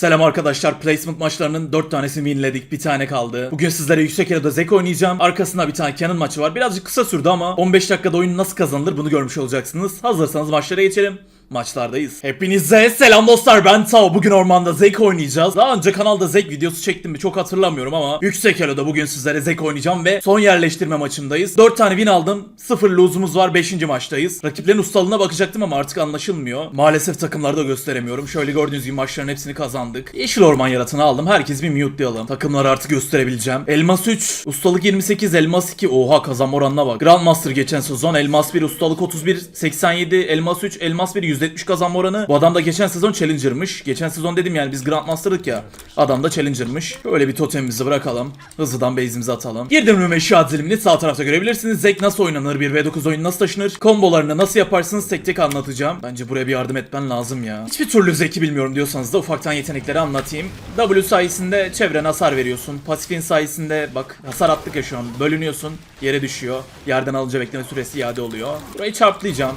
Selam arkadaşlar. Placement maçlarının 4 tanesini winledik. Bir tane kaldı. Bugün sizlere yüksek elo'da Zek oynayacağım. Arkasında bir tane Canon maçı var. Birazcık kısa sürdü ama 15 dakikada oyun nasıl kazanılır bunu görmüş olacaksınız. Hazırsanız maçlara geçelim. Maçlardayız. Hepinize selam dostlar ben Tao. Bugün ormanda Zek oynayacağız. Daha önce kanalda Zek videosu çektim mi çok hatırlamıyorum ama Yüksek Elo'da bugün sizlere Zek oynayacağım ve son yerleştirme maçındayız. 4 tane win aldım. 0 lose'umuz var 5. maçtayız. Rakiplerin ustalığına bakacaktım ama artık anlaşılmıyor. Maalesef takımları da gösteremiyorum. Şöyle gördüğünüz gibi maçların hepsini kazandık. Yeşil orman yaratını aldım. Herkes bir mute'layalım. Takımları artık gösterebileceğim. Elmas 3, ustalık 28, elmas 2. Oha kazanma oranına bak. Grandmaster geçen sezon elmas 1, ustalık 31, 87, elmas 3, elmas 1, 170 kazanma oranı. Bu adam da geçen sezon challenger'mış. Geçen sezon dedim yani biz Grandmaster'dık ya. Adam da challenger'mış. Böyle bir totemimizi bırakalım. Hızlıdan base'imizi atalım. Girdim rüme eşya dilimini sağ tarafta görebilirsiniz. Zek nasıl oynanır, 1v9 oyunu nasıl taşınır, kombolarını nasıl yaparsınız tek tek anlatacağım. Bence buraya bir yardım etmen lazım ya. Hiçbir türlü Zek'i bilmiyorum diyorsanız da ufaktan yetenekleri anlatayım. W sayesinde çevrene hasar veriyorsun. Pasifin sayesinde bak hasar attık ya şu an. Bölünüyorsun, yere düşüyor. Yerden alınca bekleme süresi iade oluyor. Burayı çarplayacağım.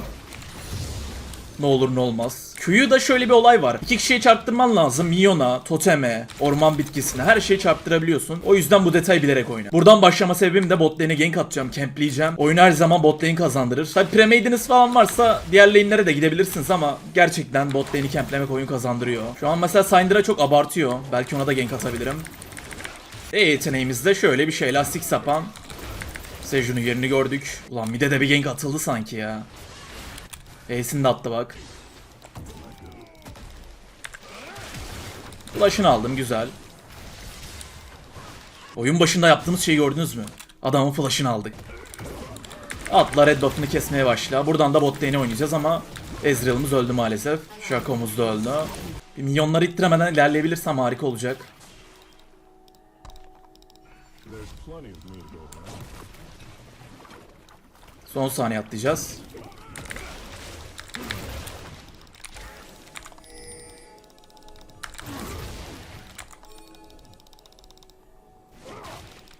Ne olur ne olmaz. Q'yu da şöyle bir olay var. İki kişiye çarptırman lazım. Minyona, toteme, orman bitkisine her şeyi çarptırabiliyorsun. O yüzden bu detayı bilerek oyna. Buradan başlama sebebim de bot lane'e gank atacağım, campleyeceğim. Oyunu her zaman bot lane kazandırır. Tabi premade'iniz falan varsa diğer lane'lere de gidebilirsiniz ama gerçekten bot lane'i camplemek oyun kazandırıyor. Şu an mesela Syndra çok abartıyor. Belki ona da gank atabilirim. E yeteneğimizde şöyle bir şey lastik sapan. Seju'nun yerini gördük. Ulan mide de bir gank atıldı sanki ya. E'sini de attı bak. Flash'ını aldım güzel. Oyun başında yaptığımız şeyi gördünüz mü? Adamın flash'ını aldık. Atla red dot'unu kesmeye başla. Buradan da bot lane'e oynayacağız ama Ezreal'ımız öldü maalesef. Shaco'muz da öldü. Bir minyonları ittiremeden ilerleyebilirsem harika olacak. Son saniye atlayacağız.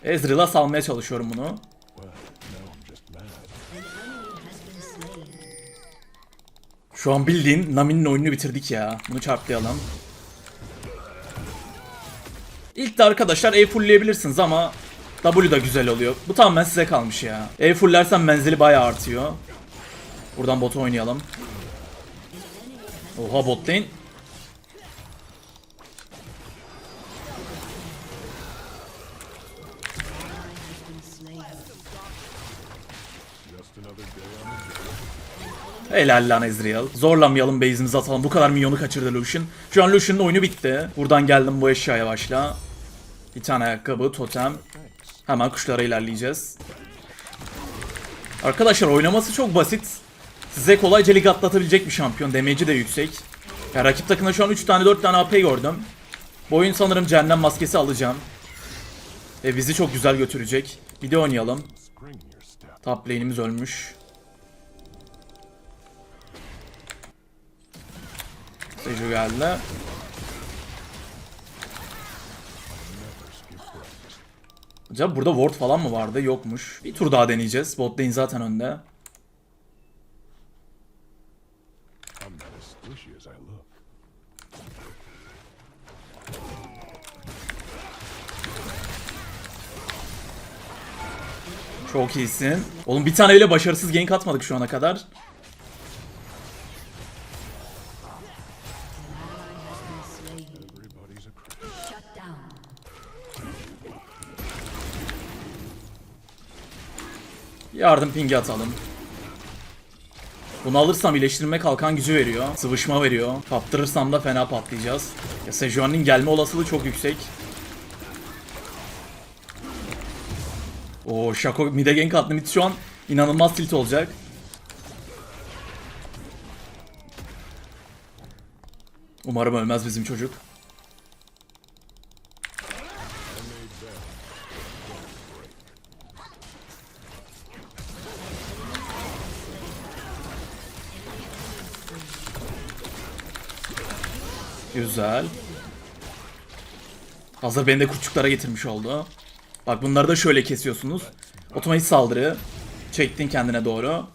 Ezreal'a salmaya çalışıyorum bunu. Şu an bildiğin Nami'nin oyununu bitirdik ya. Bunu çarplayalım. İlk de arkadaşlar E fullleyebilirsiniz ama W da güzel oluyor. Bu tamamen size kalmış ya. E fullersen menzili bayağı artıyor. Buradan bot oynayalım. Oha bot lane. Helal lan Ezreal. Zorlamayalım base'imizi atalım. Bu kadar milyonu kaçırdı Lucian. Şu an Lucian'ın oyunu bitti. Buradan geldim bu eşyaya başla. Bir tane ayakkabı, totem. Hemen kuşlara ilerleyeceğiz. Arkadaşlar oynaması çok basit. Size kolayca lig atlatabilecek bir şampiyon. Damage'i de yüksek. Ya rakip takımda şu an 3 tane 4 tane AP gördüm. Bu oyun sanırım cehennem maskesi alacağım. Ve bizi çok güzel götürecek. Bir de oynayalım. Top lane'imiz ölmüş. Seju geldi. Acaba burada ward falan mı vardı? Yokmuş. Bir tur daha deneyeceğiz. Bot lane zaten önde. Çok iyisin. Oğlum bir tane bile başarısız gank atmadık şu ana kadar. Yardım pingi atalım. Bunu alırsam iyileştirme kalkan gücü veriyor. Sıvışma veriyor. Kaptırırsam da fena patlayacağız. Ya Sejuani'nin gelme olasılığı çok yüksek. Oo Shaco mid'e gank attı. Mid şu an inanılmaz tilt olacak. Umarım ölmez bizim çocuk. Güzel. Hazır beni de kurtçuklara getirmiş oldu. Bak bunları da şöyle kesiyorsunuz. Otomatik saldırı. Çektin kendine doğru.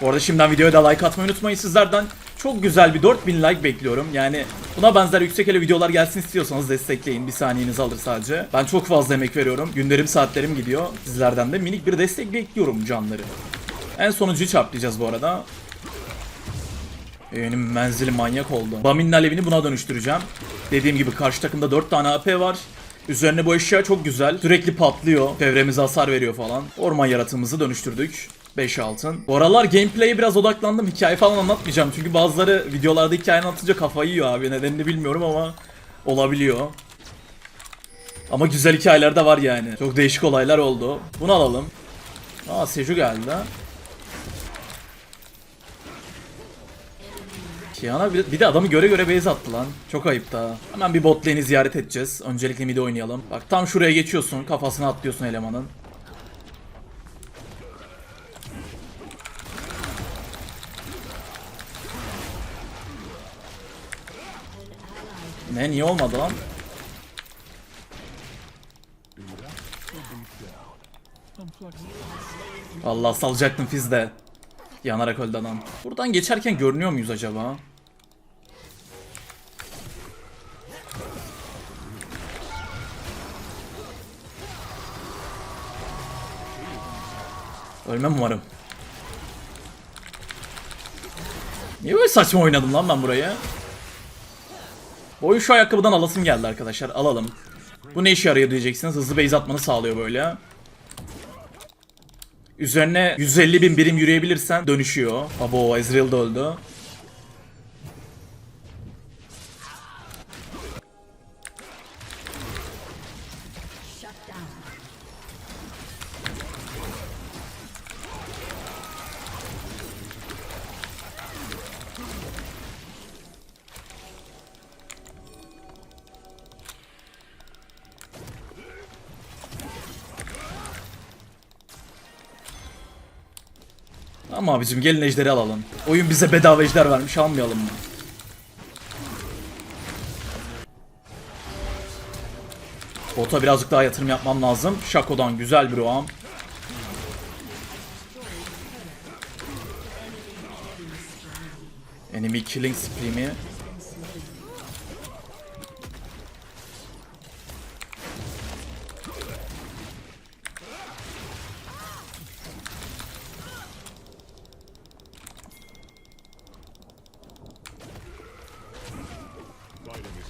Bu arada şimdiden videoya da like atmayı unutmayın. Sizlerden Çok güzel bir 4000 like bekliyorum. Yani buna benzer yüksek ele videolar gelsin istiyorsanız destekleyin. Bir saniyenizi alır sadece. Ben çok fazla emek veriyorum. Günlerim saatlerim gidiyor. Sizlerden de minik bir destek bekliyorum canları. En sonuncuyu çarplayacağız bu arada. Benim menzili manyak oldu. Bamin'in alevini buna dönüştüreceğim. Dediğim gibi karşı takımda 4 tane AP var. Üzerine bu eşya çok güzel. Sürekli patlıyor. Çevremize hasar veriyor falan. Orman yaratığımızı dönüştürdük. 5 altın. Bu aralar gameplay'e biraz odaklandım. Hikaye falan anlatmayacağım. Çünkü bazıları videolarda hikaye anlatınca kafayı yiyor abi. Nedenini bilmiyorum ama olabiliyor. Ama güzel hikayeler de var yani. Çok değişik olaylar oldu. Bunu alalım. Aa Seju geldi. Kiana bir, bir de adamı göre göre base attı lan. Çok ayıp da. Hemen bir bot lane'i ziyaret edeceğiz. Öncelikle mid oynayalım. Bak tam şuraya geçiyorsun. Kafasına atlıyorsun elemanın. Ne niye olmadı lan? Allah salacaktım Fizz'de. Yanarak öldü adam. Buradan geçerken görünüyor muyuz acaba? Ölmem umarım. Niye böyle saçma oynadım lan ben burayı? Bu oyun şu ayakkabıdan alasım geldi arkadaşlar. Alalım. Bu ne işe yarıyor diyeceksiniz. Hızlı base atmanı sağlıyor böyle. Üzerine 150 bin birim yürüyebilirsen dönüşüyor. Abo Ezreal da öldü. Abicim gelin ejderi alalım. Oyun bize bedava ejder vermiş almayalım mı? Bota birazcık daha yatırım yapmam lazım. Shaco'dan güzel bir roam. Enemy killing spree?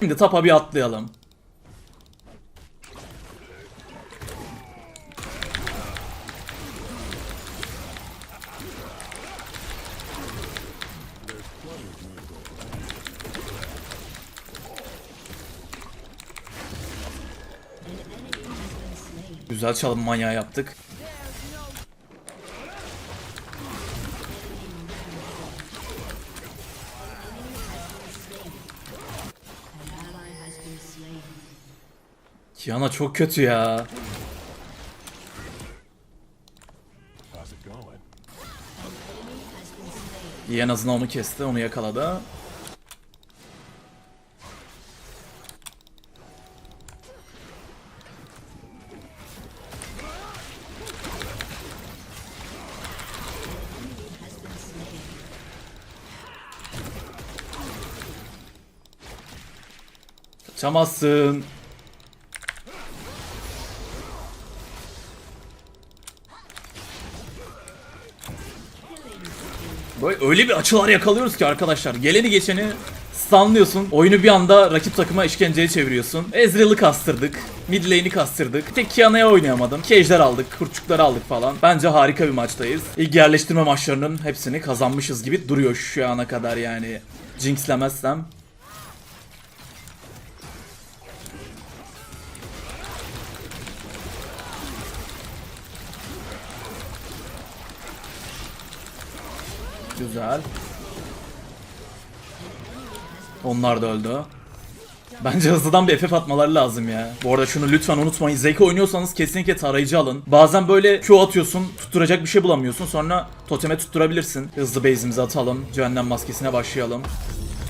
Şimdi tapa bir atlayalım. Güzel çalım manyağı yaptık. Kiana çok kötü ya. İyi en azından onu kesti, onu yakaladı. Kaçamazsın. Böyle öyle bir açılar yakalıyoruz ki arkadaşlar. Geleni geçeni stunlıyorsun. Oyunu bir anda rakip takıma işkenceye çeviriyorsun. Ezreal'ı kastırdık. Mid lane'i kastırdık. Tek Kiana'ya oynayamadım. Kejder aldık. Kurçukları aldık falan. Bence harika bir maçtayız. İlk yerleştirme maçlarının hepsini kazanmışız gibi duruyor şu ana kadar yani. Jinxlemezsem. Güzel. Onlar da öldü. Bence hızlıdan bir FF atmaları lazım ya. Bu arada şunu lütfen unutmayın. Zeki oynuyorsanız kesinlikle tarayıcı alın. Bazen böyle Q atıyorsun, tutturacak bir şey bulamıyorsun. Sonra toteme tutturabilirsin. Hızlı base'imizi atalım. Cehennem maskesine başlayalım.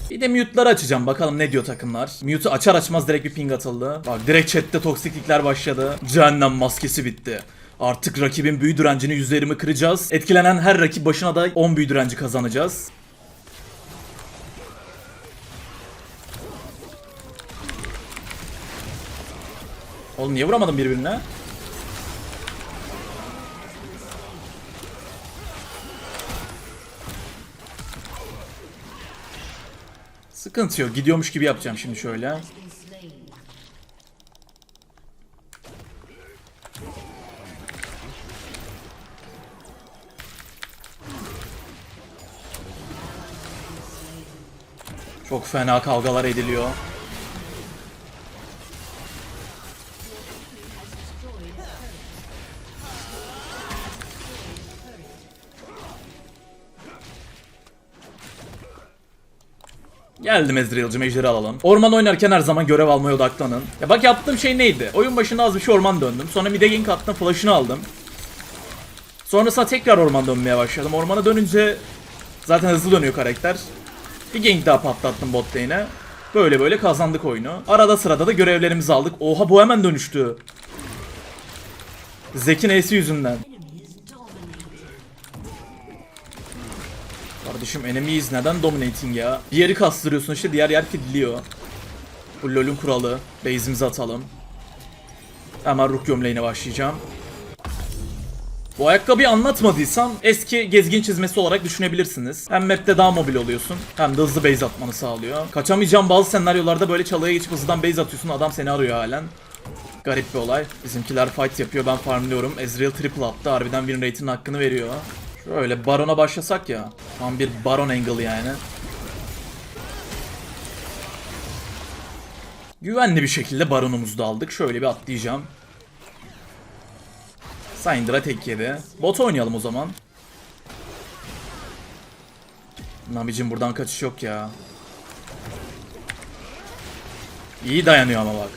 Bir de mute'ları açacağım. Bakalım ne diyor takımlar. Mute'u açar açmaz direkt bir ping atıldı. Bak direkt chatte toksiklikler başladı. Cehennem maskesi bitti. Artık rakibin büyü direncini %20 kıracağız. Etkilenen her rakip başına da 10 büyü direnci kazanacağız. Oğlum niye vuramadım birbirine? Sıkıntı yok. Gidiyormuş gibi yapacağım şimdi şöyle. Çok fena kavgalar ediliyor. Geldim Ezreal'cım ejderi alalım. Orman oynarken her zaman görev almaya odaklanın. Ya bak yaptığım şey neydi? Oyun başında az bir şey orman döndüm. Sonra mid'e gank attım flash'ını aldım. Sonrasında tekrar orman dönmeye başladım. Ormana dönünce zaten hızlı dönüyor karakter. Bir gank daha patlattım bot lane'e. Böyle böyle kazandık oyunu. Arada sırada da görevlerimizi aldık. Oha bu hemen dönüştü. Zek'in E'si yüzünden. Kardeşim enemies neden dominating ya? Bir yeri kastırıyorsun işte diğer yer kilitliyor. Bu LoL'ün kuralı. Base'imizi atalım. Hemen Rook gömleğine başlayacağım. Bu ayakkabıyı anlatmadıysam eski gezgin çizmesi olarak düşünebilirsiniz. Hem map'te daha mobil oluyorsun hem de hızlı base atmanı sağlıyor. Kaçamayacağın bazı senaryolarda böyle çalıya geçip hızlıdan base atıyorsun adam seni arıyor halen. Garip bir olay. Bizimkiler fight yapıyor ben farmlıyorum. Ezreal triple attı harbiden win rate'in hakkını veriyor. Şöyle barona başlasak ya. Tam bir baron angle yani. Güvenli bir şekilde baronumuzu da aldık. Şöyle bir atlayacağım. Syndra tek yedi. Bot oynayalım o zaman. Nami'cim buradan kaçış yok ya. İyi dayanıyor ama bak.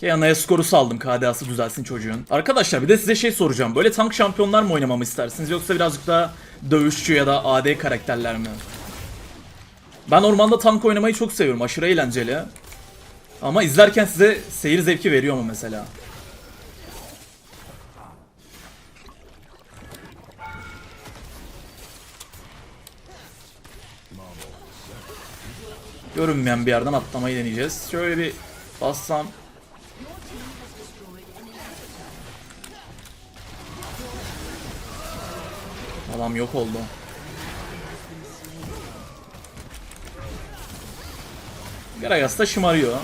Kiana'ya skoru saldım KDA'sı düzelsin çocuğun. Arkadaşlar bir de size şey soracağım. Böyle tank şampiyonlar mı oynamamı istersiniz yoksa birazcık daha dövüşçü ya da AD karakterler mi? Ben ormanda tank oynamayı çok seviyorum. Aşırı eğlenceli. Ama izlerken size seyir zevki veriyor mu mesela? Görünmeyen bir yerden atlamayı deneyeceğiz. Şöyle bir bassam. Adam yok oldu. Gragas da şımarıyor.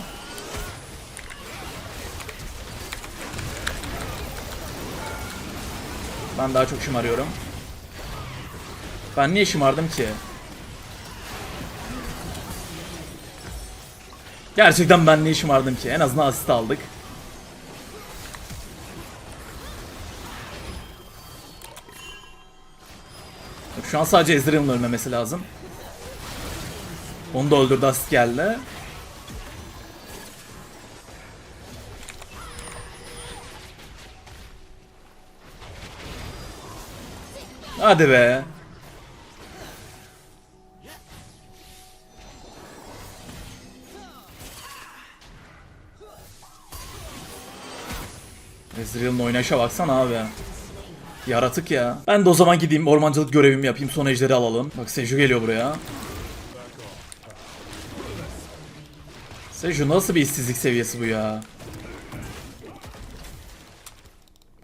Ben daha çok şımarıyorum. Ben niye şımardım ki? Gerçekten ben niye şımardım ki? En azından asist aldık. Şu an sadece Ezreal'ın ölmemesi lazım. Onu da öldürdü asist geldi. Hadi be. Ezreal'ın oynayışa baksana abi. Yaratık ya. Ben de o zaman gideyim ormancılık görevimi yapayım son ejderi alalım. Bak Seju geliyor buraya. Seju nasıl bir işsizlik seviyesi bu ya?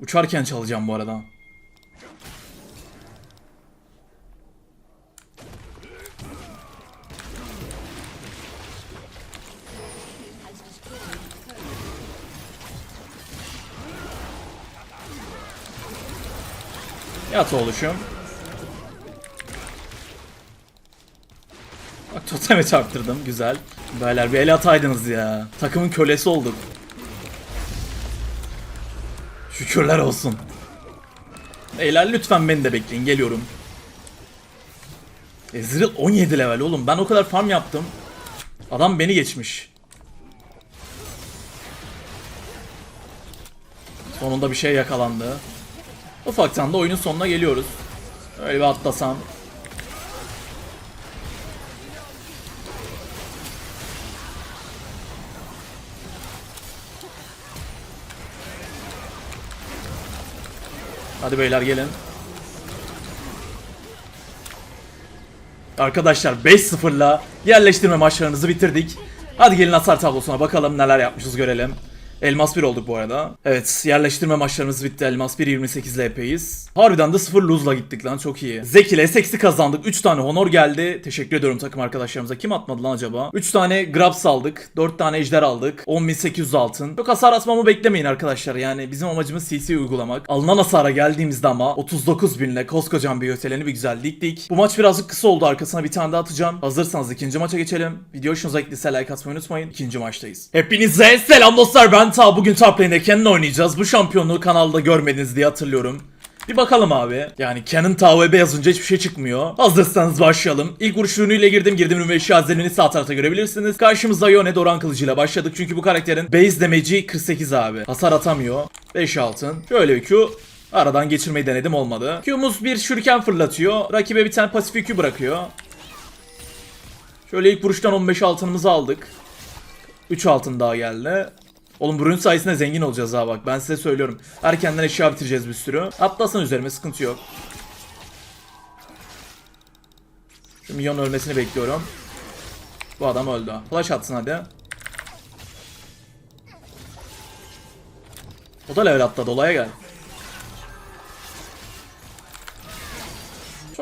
Uçarken çalacağım bu arada. Yat oluşum. Bak totemi çarptırdım. Güzel. Beyler bir el ataydınız ya. Takımın kölesi olduk. Şükürler olsun. Beyler lütfen beni de bekleyin. Geliyorum. Ezreal 17 level oğlum. Ben o kadar farm yaptım. Adam beni geçmiş. Sonunda bir şey yakalandı. Ufaktan da oyunun sonuna geliyoruz. Öyle bir atlasam. Hadi beyler gelin. Arkadaşlar 5-0'la yerleştirme maçlarınızı bitirdik. Hadi gelin hasar tablosuna bakalım neler yapmışız görelim. Elmas 1 olduk bu arada. Evet yerleştirme maçlarımız bitti. Elmas 1 28 LP'yiz. Harbiden de 0 lose'la gittik lan çok iyi. Zek ile Sex'i kazandık. 3 tane honor geldi. Teşekkür ediyorum takım arkadaşlarımıza. Kim atmadı lan acaba? 3 tane Grabs aldık. 4 tane Ejder aldık. 10.800 altın. Çok hasar atmamı beklemeyin arkadaşlar. Yani bizim amacımız CC uygulamak. Alınan hasara geldiğimizde ama 39 binle koskocaman bir öteleni bir güzel diktik. Bu maç birazcık kısa oldu. Arkasına bir tane daha atacağım. Hazırsanız ikinci maça geçelim. Video hoşunuza gittiyse like atmayı unutmayın. İkinci maçtayız. Hepinize selam dostlar. Ben Ta. Bugün Top Lane'de Canon oynayacağız. Bu şampiyonluğu kanalda görmediniz diye hatırlıyorum. Bir bakalım abi. Yani Canon TVB yazınca hiçbir şey çıkmıyor. Hazırsanız başlayalım. İlk vuruş ürünüyle girdim. Girdim ve eşya hazineni sağ tarafta görebilirsiniz. Karşımızda Yone Doran kılıcıyla başladık. Çünkü bu karakterin base damage'i 48 abi. Hasar atamıyor. 5 altın. Şöyle bir Q. Aradan geçirmeyi denedim olmadı. Q'muz bir şuriken fırlatıyor. Rakibe bir tane pasifik Q bırakıyor. Şöyle ilk vuruştan 15 altınımızı aldık. 3 altın daha geldi. Oğlum bu ürün sayesinde zengin olacağız ha bak ben size söylüyorum. Erkenden eşya bitireceğiz bir sürü. Atlasın üzerime sıkıntı yok. Şu milyon ölmesini bekliyorum. Bu adam öldü. Flash atsın hadi. O da level atladı olaya gel.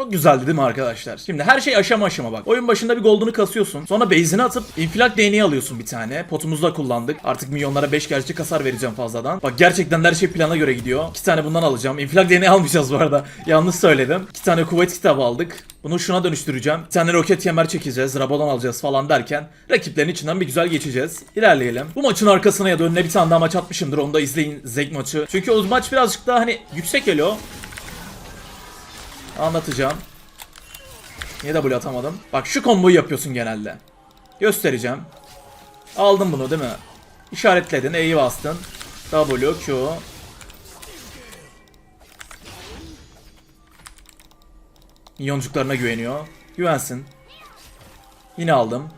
Çok güzeldi değil arkadaşlar? Şimdi her şey aşama aşama bak. Oyun başında bir gold'unu kasıyorsun. Sonra base'ini atıp infilak değneği alıyorsun bir tane. Potumuzu da kullandık. Artık milyonlara 5 gerçek hasar vereceğim fazladan. Bak gerçekten her şey plana göre gidiyor. 2 tane bundan alacağım. İnfilak değneği almayacağız bu arada. Yanlış söyledim. 2 tane kuvvet kitabı aldık. Bunu şuna dönüştüreceğim. Bir tane roket yemer çekeceğiz. Rabadon alacağız falan derken rakiplerin içinden bir güzel geçeceğiz. İlerleyelim. Bu maçın arkasına ya da önüne bir tane daha maç atmışımdır. Onu da izleyin zevk maçı. Çünkü o maç birazcık daha hani yüksek geliyor. Anlatacağım. Niye W atamadım? Bak şu komboyu yapıyorsun genelde. Göstereceğim. Aldın bunu değil mi? İşaretledin, E'yi bastın. W, Q. Miyoncuklarına güveniyor. Güvensin. Yine aldım.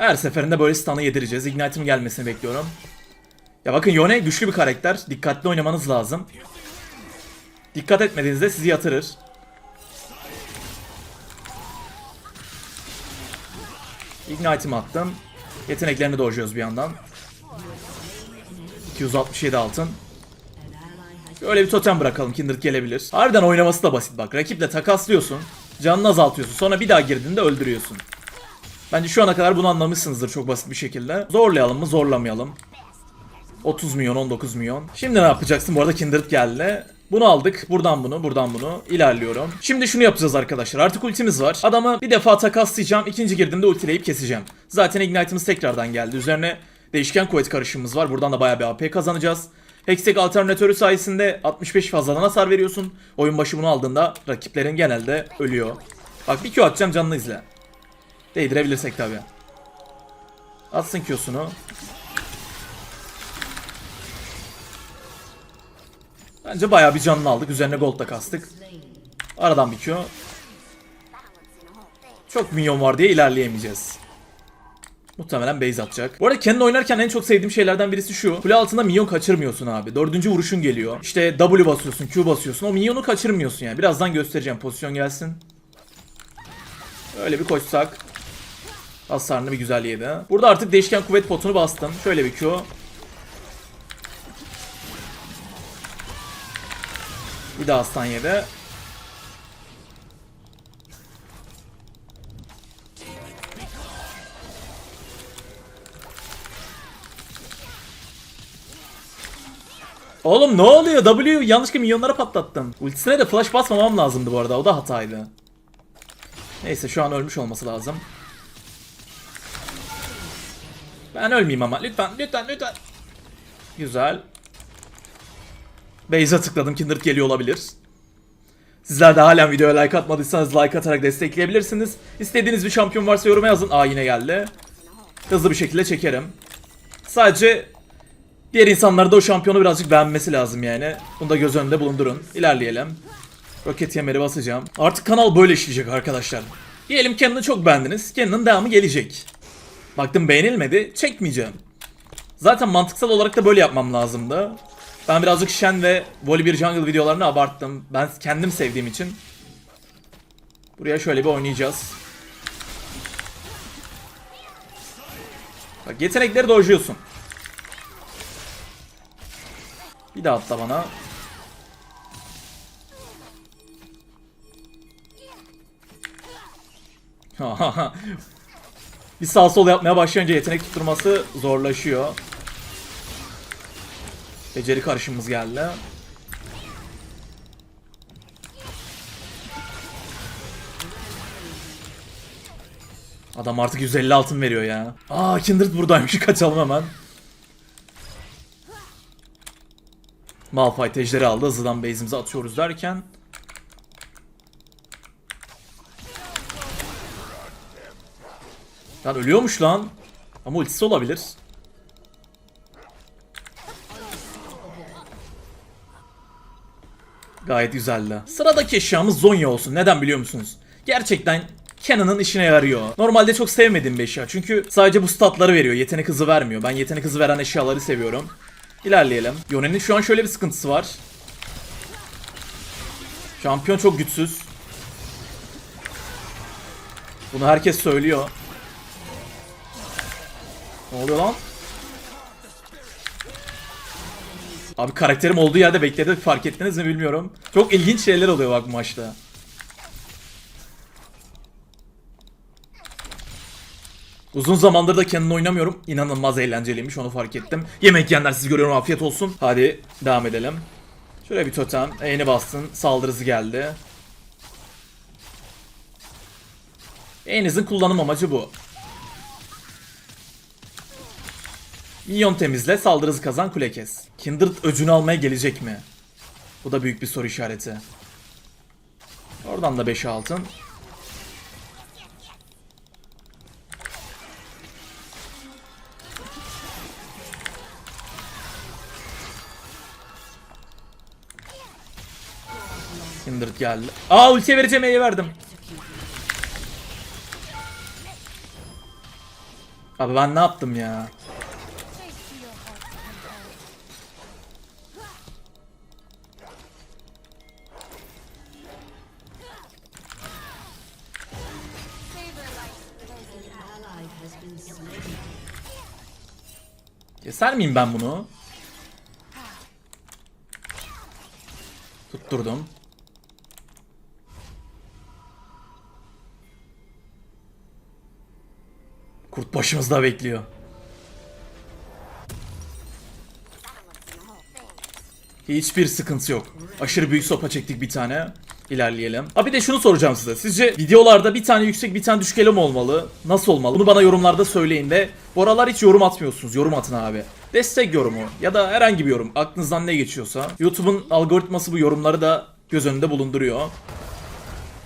Her seferinde böyle stun'ı yedireceğiz. Ignite'im gelmesini bekliyorum. Ya bakın Yone güçlü bir karakter. Dikkatli oynamanız lazım. Dikkat etmediğinizde sizi yatırır. Ignite'imi attım. Yeteneklerini dojluyoruz bir yandan. 267 altın. Öyle bir totem bırakalım Kindred gelebilir. Harbiden oynaması da basit bak. Rakiple takaslıyorsun. Canını azaltıyorsun. Sonra bir daha girdiğinde öldürüyorsun. Bence şu ana kadar bunu anlamışsınızdır çok basit bir şekilde. Zorlayalım mı zorlamayalım. 30 milyon 19 milyon. Şimdi ne yapacaksın? Bu arada Kindred geldi. Bunu aldık. Buradan bunu, buradan bunu. İlerliyorum. Şimdi şunu yapacağız arkadaşlar. Artık ultimiz var. Adamı bir defa takaslayacağım. İkinci girdiğimde ultileyip keseceğim. Zaten Ignite'ımız tekrardan geldi. Üzerine değişken kuvvet karışımımız var. Buradan da bayağı bir AP kazanacağız. Hextech alternatörü sayesinde 65 fazladan hasar veriyorsun. Oyun başı bunu aldığında rakiplerin genelde ölüyor. Bak bir Q atacağım canını izle. Değdirebilirsek tabi. Atsın Q'sunu. Bence bayağı bir canını aldık. Üzerine gold da kastık. Aradan bir Q. Çok minyon var diye ilerleyemeyeceğiz. Muhtemelen base atacak. Bu arada kendi oynarken en çok sevdiğim şeylerden birisi şu. Kule altında minyon kaçırmıyorsun abi. Dördüncü vuruşun geliyor. İşte W basıyorsun, Q basıyorsun. O minyonu kaçırmıyorsun yani. Birazdan göstereceğim. Pozisyon gelsin. Öyle bir koşsak. Hasarını bir güzel yedi. Burada artık değişken kuvvet potunu bastım. Şöyle bir Q. Bir daha aslan yedi. Oğlum ne oluyor? W yanlışlıkla milyonlara patlattım. Ultisine de flash basmamam lazımdı bu arada. O da hataydı. Neyse şu an ölmüş olması lazım. Ben ölmeyeyim ama. Lütfen, lütfen, lütfen. Güzel. Base'e tıkladım. Kindred geliyor olabilir. Sizler de halen videoya like atmadıysanız like atarak destekleyebilirsiniz. İstediğiniz bir şampiyon varsa yoruma yazın. Aa yine geldi. Hızlı bir şekilde çekerim. Sadece diğer insanların da o şampiyonu birazcık beğenmesi lazım yani. Bunu da göz önünde bulundurun. İlerleyelim. Roket yemeri basacağım. Artık kanal böyle işleyecek arkadaşlar. Diyelim Cannon'ı çok beğendiniz. Cannon'ın devamı gelecek. Baktım beğenilmedi. Çekmeyeceğim. Zaten mantıksal olarak da böyle yapmam lazımdı. Ben birazcık Shen ve Volibear Jungle videolarını abarttım. Ben kendim sevdiğim için. Buraya şöyle bir oynayacağız. Bak yetenekleri dojluyorsun. Bir daha atla bana. bir sağ sol yapmaya başlayınca yetenek tutturması zorlaşıyor. Beceri karışımımız geldi. Adam artık 150 altın veriyor ya. Aa Kindred buradaymış kaçalım hemen. Malphite ejderi aldı hızlıdan base'imize atıyoruz derken. Lan ölüyormuş lan. Ama ultisi olabilir. Gayet güzeldi. Sıradaki eşyamız Zonya olsun. Neden biliyor musunuz? Gerçekten Cannon'ın işine yarıyor. Normalde çok sevmediğim bir eşya. Çünkü sadece bu statları veriyor. Yetenek hızı vermiyor. Ben yetenek hızı veren eşyaları seviyorum. İlerleyelim. Yone'nin şu an şöyle bir sıkıntısı var. Şampiyon çok güçsüz. Bunu herkes söylüyor. Ne oluyor lan? Abi karakterim olduğu yerde bekledi fark ettiniz mi bilmiyorum. Çok ilginç şeyler oluyor bak bu maçta. Uzun zamandır da Canon oynamıyorum. İnanılmaz eğlenceliymiş onu fark ettim. Yemek yiyenler siz görüyorum afiyet olsun. Hadi devam edelim. Şuraya bir totem. E'ni bastın. Saldırısı geldi. E'nizin kullanım amacı bu. Minyon temizle, saldırısı kazan, kule kes. Kindred öcünü almaya gelecek mi? Bu da büyük bir soru işareti. Oradan da 5 altın. Kindred geldi. Aa ultiye vereceğim E'yi verdim. Abi ben ne yaptım ya? Keser miyim ben bunu? Tutturdum. Kurt başımızda bekliyor. Hiçbir sıkıntı yok. Aşırı büyük sopa çektik bir tane. İlerleyelim. Abi de şunu soracağım size. Sizce videolarda bir tane yüksek bir tane düşük elo mu olmalı? Nasıl olmalı? Bunu bana yorumlarda söyleyin ve bu aralar hiç yorum atmıyorsunuz. Yorum atın abi. Destek yorumu ya da herhangi bir yorum. Aklınızdan ne geçiyorsa. YouTube'un algoritması bu yorumları da göz önünde bulunduruyor.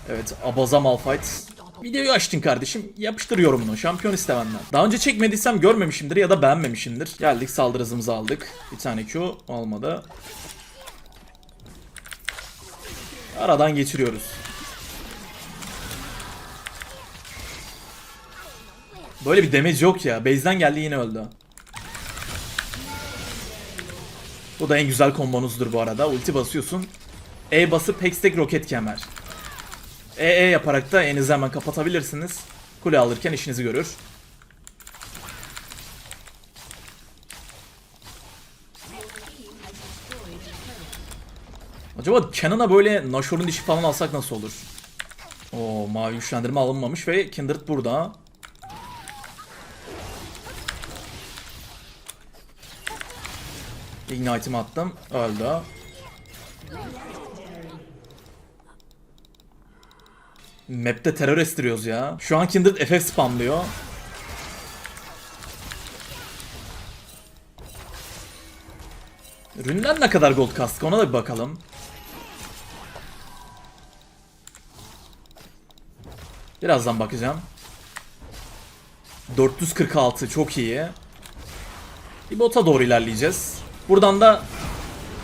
Evet Abaza Malphite. Videoyu açtın kardeşim. Yapıştır yorumunu. Şampiyon iste. Daha önce çekmediysem görmemişimdir ya da beğenmemişimdir. Geldik saldırı aldık. Bir tane Q olmadı. Aradan geçiriyoruz. Böyle bir damage yok ya. Base'den geldi yine öldü. Bu da en güzel kombonuzdur bu arada. Ulti basıyorsun. E basıp hextech roket kemer. E E yaparak da elinizi hemen kapatabilirsiniz. Kule alırken işinizi görür. Acaba Cannon'a böyle Nashor'un dişi falan alsak nasıl olur? Oo mavi güçlendirme alınmamış ve Kindred burada. Ignite'imi attım. Öldü. Map'te terör estiriyoruz ya. Şu an Kindred FF spamlıyor. Üründen ne kadar gold kastık ona da bir bakalım. Birazdan bakacağım. 446 çok iyi. Bir bota doğru ilerleyeceğiz. Buradan da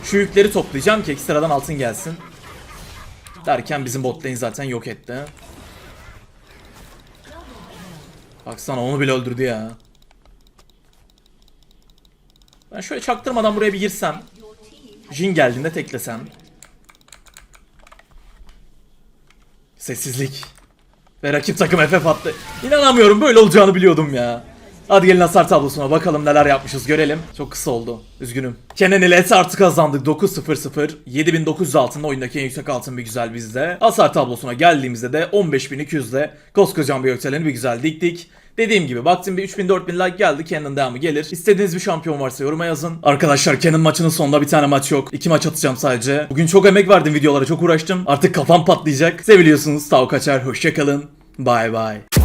şu yükleri toplayacağım ki ekstradan altın gelsin. Derken bizim bot zaten yok etti. Baksana onu bile öldürdü ya. Ben şöyle çaktırmadan buraya bir girsem. Jin geldiğinde teklesen. Sessizlik. Ve rakip takım FF attı. İnanamıyorum böyle olacağını biliyordum ya. Hadi gelin hasar tablosuna bakalım neler yapmışız görelim. Çok kısa oldu. Üzgünüm. Kenan ile artı kazandık 9-0-0. 7900 altında oyundaki en yüksek altın bir güzel bizde. Hasar tablosuna geldiğimizde de 15200'de koskocaman bir gökdeleni bir güzel diktik. Dediğim gibi baktım bir 3000-4000 like geldi. Canon devamı gelir. İstediğiniz bir şampiyon varsa yoruma yazın. Arkadaşlar Canon maçının sonunda bir tane maç yok. İki maç atacağım sadece. Bugün çok emek verdim videolara çok uğraştım. Artık kafam patlayacak. Seviliyorsunuz. Tav kaçar. Hoşçakalın. Bye bye.